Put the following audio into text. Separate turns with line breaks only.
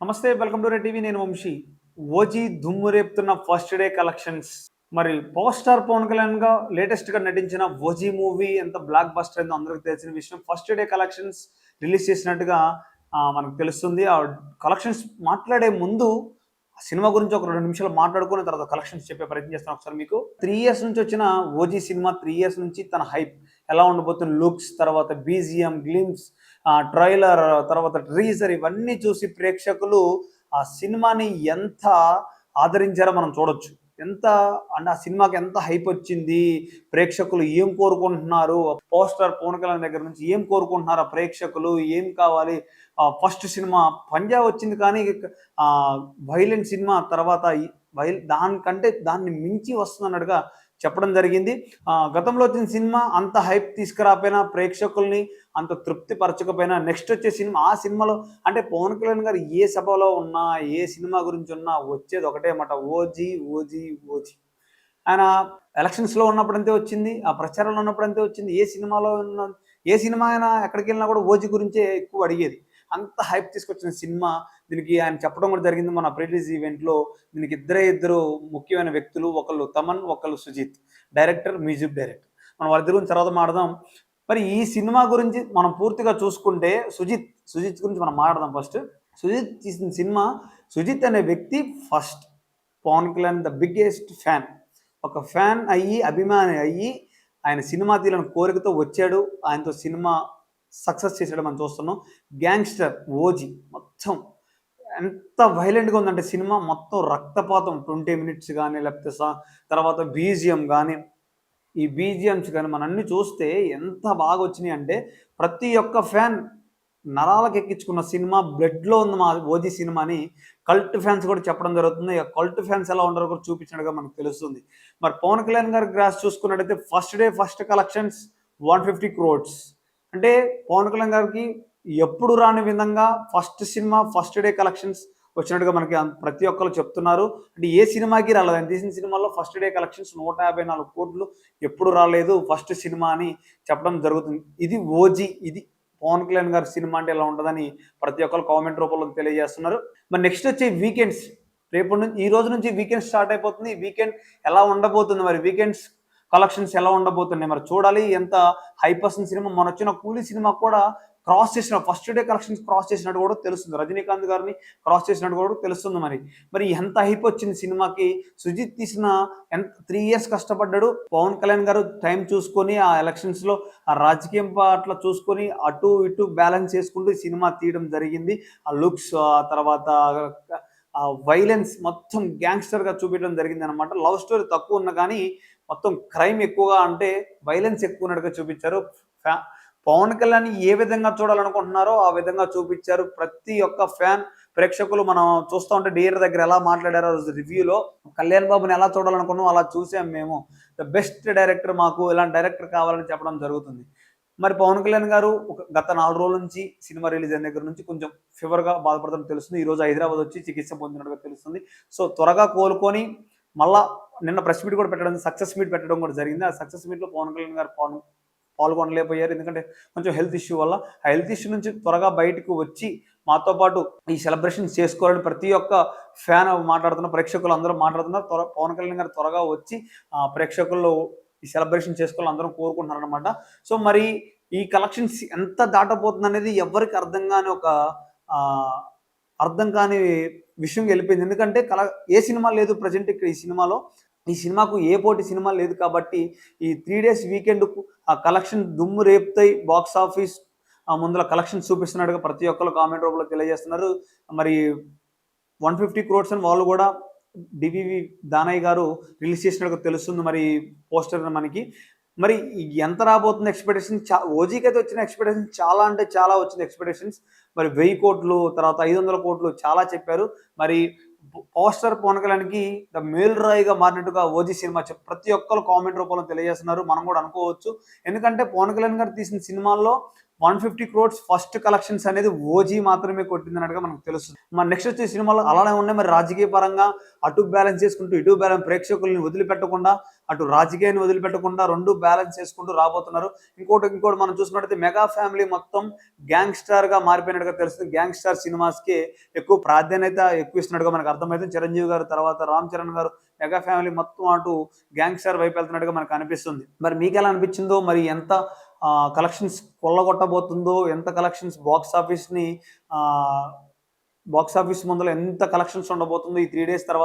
నమస్తే welcome to TV నేను Vamsi. OG దుమ్ము రేపుతున్న ఫస్ట్ డే కలెక్షన్స్. మరి పవర్ స్టార్ పవన్ కళ్యాణ్గా లేటెస్ట్గా నటించిన ఓజీ మూవీ ఎంత బ్లాక్ బస్టర్ అయిందో అందరికి తెలిసిన విషయం ఫస్ట్ డే కలెక్షన్స్ రిలీజ్ చేసినట్టుగా మనకు తెలుస్తుంది. ఆ కలెక్షన్స్ మాట్లాడే ముందు సినిమా గురించి ఒక రెండు నిమిషాలు మాట్లాడుకున్న తర్వాత కలెక్షన్స్ చెప్పే ప్రయత్నం చేస్తాను ఒకసారి మీకు. త్రీ ఇయర్స్ నుంచి వచ్చిన ఓజీ సినిమా త్రీ ఇయర్స్ నుంచి తన హైప్ ఎలా ఉండబోతున్న లుక్స్ తర్వాత బీజిఎం గ్లిమ్స్ ఆ ట్రైలర్ తర్వాత ట్రీజర్ ఇవన్నీ చూసి ప్రేక్షకులు ఆ సినిమాని ఎంత ఆదరించారో మనం చూడొచ్చు. ఎంత అంటే ఆ సినిమాకి ఎంత హైప్ వచ్చింది ప్రేక్షకులు ఏం కోరుకుంటున్నారు పోస్టర్ పవన్ కళ్యాణ్ దగ్గర నుంచి ఏం కోరుకుంటున్నారు ఆ ప్రేక్షకులు ఏం కావాలి? ఫస్ట్ సినిమా పంజాబ్ వచ్చింది కానీ వైలెంట్ సినిమా తర్వాత వైల్ దానికంటే దాన్ని మించి వస్తుందన్నట్టుగా చెప్పడం జరిగింది. గతంలో వచ్చిన సినిమా అంత హైప్ తీసుకురాపోయినా ప్రేక్షకుల్ని అంత తృప్తి పరచకపోయినా నెక్స్ట్ వచ్చే సినిమా ఆ సినిమాలో అంటే పవన్ కళ్యాణ్ గారు ఏ సభలో ఉన్నా ఏ సినిమా గురించి ఉన్నా వచ్చేది ఒకటే మాట ఓజీ ఓజీ ఓజీ. ఆయన ఎలక్షన్స్లో ఉన్నప్పుడు అంతే వచ్చింది ఆ ప్రచారంలో ఉన్నప్పుడు అంతే వచ్చింది. ఏ సినిమాలో ఉన్న ఏ సినిమా అయినా ఎక్కడికి వెళ్ళినా కూడా ఓజీ గురించే ఎక్కువ అడిగేది. అంత హైప్ తీసుకొచ్చిన సినిమా దీనికి ఆయన చెప్పడం కూడా జరిగింది మన ప్రీలీజ్ ఈవెంట్లో దీనికి ఇద్దరే ఇద్దరు ముఖ్యమైన వ్యక్తులు ఒకళ్ళు తమన్ ఒకళ్ళు సుజిత్. Director music director. మనం వారి గురించి తర్వాత మాడదాం మరి ఈ సినిమా గురించి మనం పూర్తిగా చూసుకుంటే సుజిత్ సుజిత్ గురించి మనం మాట్లాడదాం ఫస్ట్. సుజిత్ తీసిన సినిమా సుజిత్ అనే వ్యక్తి first Pawan Kalyan the biggest fan. ఒక ఫ్యాన్ అయ్యి అభిమాని అయ్యి ఆయన సినిమా తీయాలని కోరికతో వచ్చాడు. ఆయనతో సినిమా సక్సెస్ చేసాడు మనం చూస్తున్నాం. గ్యాంగ్స్టర్ ఓజీ మొత్తం ఎంత వైలెంట్గా ఉందంటే సినిమా మొత్తం రక్తపాతం ట్వంటీ మినిట్స్ కానీ లేకపోతే సా- తర్వాత బీజిఎం కానీ ఈ బీజిఎంస్ కానీ మనం అన్ని చూస్తే ఎంత బాగా వచ్చినాయి అంటే ప్రతి ఒక్క ఫ్యాన్ నరాలకు ఎక్కించుకున్న సినిమా బ్లడ్లో ఉంది మా ఓజీ సినిమాని కల్ట్ ఫ్యాన్స్ కూడా చెప్పడం జరుగుతుంది. ఇక కల్ట్ ఫ్యాన్స్ ఎలా ఉండరో కూడా చూపించినట్టుగా మనకు తెలుస్తుంది. మరి పవన్ కళ్యాణ్ గారి గ్రాస్ చూసుకున్నట్టయితే first day first collections one fifty crores. అంటే పవన్ కళ్యాణ్ గారికి ఎప్పుడు రాని విధంగా first cinema first day collections వచ్చినట్టుగా మనకి ప్రతి ఒక్కరు చెప్తున్నారు. అంటే ఏ సినిమాకి రాలేదు. ఆయన తీసిన సినిమాలో ఫస్ట్ డే కలెక్షన్స్ నూట యాభై నాలుగు కోట్లు ఎప్పుడు రాలేదు ఫస్ట్ సినిమా అని చెప్పడం జరుగుతుంది. ఇది ఓజీ ఇది పవన్ కళ్యాణ్ గారి సినిమా అంటే ఎలా ఉంటుందని ప్రతి ఒక్కరు కామెంట్ రూపంలో తెలియజేస్తున్నారు. మరి నెక్స్ట్ వచ్చే వీకెండ్స్ రేపు నుంచి ఈ రోజు నుంచి వీకెండ్ స్టార్ట్ అయిపోతుంది. వీకెండ్ ఎలా ఉండబోతుంది మరి? వీకెండ్స్ కలెక్షన్స్ ఎలా ఉండబోతున్నాయి? మరి చూడాలి. ఎంత హైపర్సన్ సినిమా? మన వచ్చిన కూలీ సినిమా కూడా క్రాస్ చేసిన ఫస్ట్ డే కలెక్షన్స్ క్రాస్ చేసినట్టు కూడా తెలుస్తుంది. రజనీకాంత్ గారిని క్రాస్ చేసినట్టు కూడా తెలుస్తుంది మరి. మరి ఎంత హైప్ వచ్చింది సినిమాకి? సుజిత్ తీసిన ఎంత త్రీ ఇయర్స్ కష్టపడ్డాడు. పవన్ కళ్యాణ్ గారు టైం చూసుకొని ఆ ఎలక్షన్స్లో ఆ రాజకీయం పట్ల చూసుకొని అటు ఇటు బ్యాలెన్స్ చేసుకుంటూ సినిమా తీయడం జరిగింది. ఆ లుక్స్ ఆ తర్వాత ఆ వైలెన్స్ మొత్తం గ్యాంగ్స్టర్గా చూపించడం జరిగింది అనమాట లవ్ స్టోరీ తక్కువ ఉన్న కానీ మొత్తం క్రైమ్ ఎక్కువగా అంటే వైలెన్స్ ఎక్కువ ఉన్నట్టుగా చూపించారు. ఫ్యా- పవన్ కళ్యాణ్ ఏ విధంగా చూడాలనుకుంటున్నారో ఆ విధంగా చూపించారు. ప్రతి ఒక్క ఫ్యాన్ ప్రేక్షకులు మనం చూస్తూ ఉంటే డియర్ దగ్గర ఎలా మాట్లాడారో రివ్యూలో కళ్యాణ్ బాబుని ఎలా చూడాలనుకున్నాం అలా చూసాం మేము. ద బెస్ట్ డైరెక్టర్ మాకు ఇలాంటి డైరెక్టర్ కావాలని చెప్పడం జరుగుతుంది. మరి పవన్ కళ్యాణ్ గారు ఒక గత నాలుగు రోజుల నుంచి సినిమా రిలీజ్ అయిన దగ్గర నుంచి కొంచెం ఫీవర్గా బాధపడతాం తెలుస్తుంది. ఈరోజు హైదరాబాద్ వచ్చి చికిత్స పొందినట్టుగా తెలుస్తుంది. సో త్వరగా కోలుకొని మళ్ళా నిన్న ప్రెస్ మీట్ కూడా పెట్టడం సక్సెస్ మీట్ పెట్టడం కూడా జరిగింది. ఆ సక్సెస్ మీట్లో పవన్ కళ్యాణ్ గారు పాల్గొ పాల్గొనలేకపోయారు. ఎందుకంటే కొంచెం హెల్త్ ఇష్యూ వల్ల ఆ హెల్త్ ఇష్యూ నుంచి త్వరగా బయటకు వచ్చి మాతో పాటు ఈ సెలబ్రేషన్ చేసుకోవాలని ప్రతి ఒక్క ఫ్యాన్ మాట్లాడుతున్న ప్రేక్షకులు అందరూ మాట్లాడుతున్నారు. త్వర పవన్ కళ్యాణ్ గారు త్వరగా వచ్చి ప్రేక్షకుల్లో ఈ సెలబ్రేషన్ చేసుకోవాలని అందరం కోరుకుంటున్నారు అనమాట సో మరి ఈ కలెక్షన్స్ ఎంత దాటపోతుంది అనేది ఎవరికి అర్థం కాని ఒక అర్థం కాని విషయం వెళ్ళిపోయింది ఎందుకంటే కల ఏ సినిమా లేదు ప్రజెంట్ ఇక్కడ ఈ సినిమాలో. ఈ సినిమాకు ఏ పోటీ సినిమా లేదు కాబట్టి ఈ త్రీ డేస్ వీకెండ్కు ఆ కలెక్షన్ దుమ్ము రేపుతాయి. బాక్స్ ఆఫీస్ ఆ ముందర కలెక్షన్ చూపిస్తున్నట్టుగా ప్రతి ఒక్కరు కామెంట్ రూపంలో తెలియజేస్తున్నారు. మరి వన్ ఫిఫ్టీ క్రోడ్స్ అని వాళ్ళు కూడా డివివి దానయ్య గారు రిలీజ్ చేసినట్టుగా తెలుస్తుంది. మరి పోస్టర్ మనకి. మరి ఎంత రాబోతుంది ఎక్స్పెక్టేషన్ చా ఓజీకి అయితే వచ్చిన ఎక్స్పెక్టేషన్ చాలా అంటే చాలా వచ్చింది ఎక్స్పెక్టేషన్స్ మరి వెయ్యి కోట్లు తర్వాత ఐదు వందల కోట్లు చాలా చెప్పారు. మరి పోస్టర్ పవన్ కళ్యాణ్కి ద మేల్ రాయిగా మారినట్టుగా ఓజీ సినిమా ప్రతి ఒక్కరు కామెంట్ రూపంలో తెలియజేస్తున్నారు. మనం కూడా అనుకోవచ్చు. ఎందుకంటే పవన్ కళ్యాణ్ గారు తీసిన సినిమాల్లో one fifty crores first collections అనేది ఓజీ మాత్రమే కొట్టిందన్నట్టుగా మనకు తెలుస్తుంది. మరి నెక్స్ట్ వచ్చే సినిమాలు అలానే ఉన్నాయి. మరి రాజకీయ పరంగా అటు బ్యాలెన్స్ చేసుకుంటూ ఇటు బ్యాలెన్స్ ప్రేక్షకుల్ని వదిలిపెట్టకుండా అటు రాజకీయాన్ని వదిలిపెట్టకుండా రెండు బ్యాలెన్స్ చేసుకుంటూ రాబోతున్నారు. ఇంకోటి ఇంకోటి మనం చూసినట్టయితే మెగా ఫ్యామిలీ మొత్తం గ్యాంగ్స్టార్గా మారిపోయినట్టుగా తెలుస్తుంది. గ్యాంగ్స్టార్ సినిమాస్కి ఎక్కువ ప్రాధాన్యత ఎక్కువ ఇస్తున్నట్టుగా మనకు అర్థమైతే చిరంజీవి గారు తర్వాత రామ్ చరణ్ గారు మెగా ఫ్యామిలీ మొత్తం అటు గ్యాంగ్స్టార్ వైపు వెళ్తున్నట్టుగా మనకు అనిపిస్తుంది. మరి మీకు ఎలా అనిపించిందో మరి ఎంత కలెక్షన్స్ కొల్లగొట్టబోతుందో ఎంత కలెక్షన్స్ బాక్స్ ఆఫీస్ని బాక్స్ ఆఫీస్ ముందర ఎంత కలెక్షన్స్ ఉండబోతుందో ఈ త్రీ డేస్ తర్వాత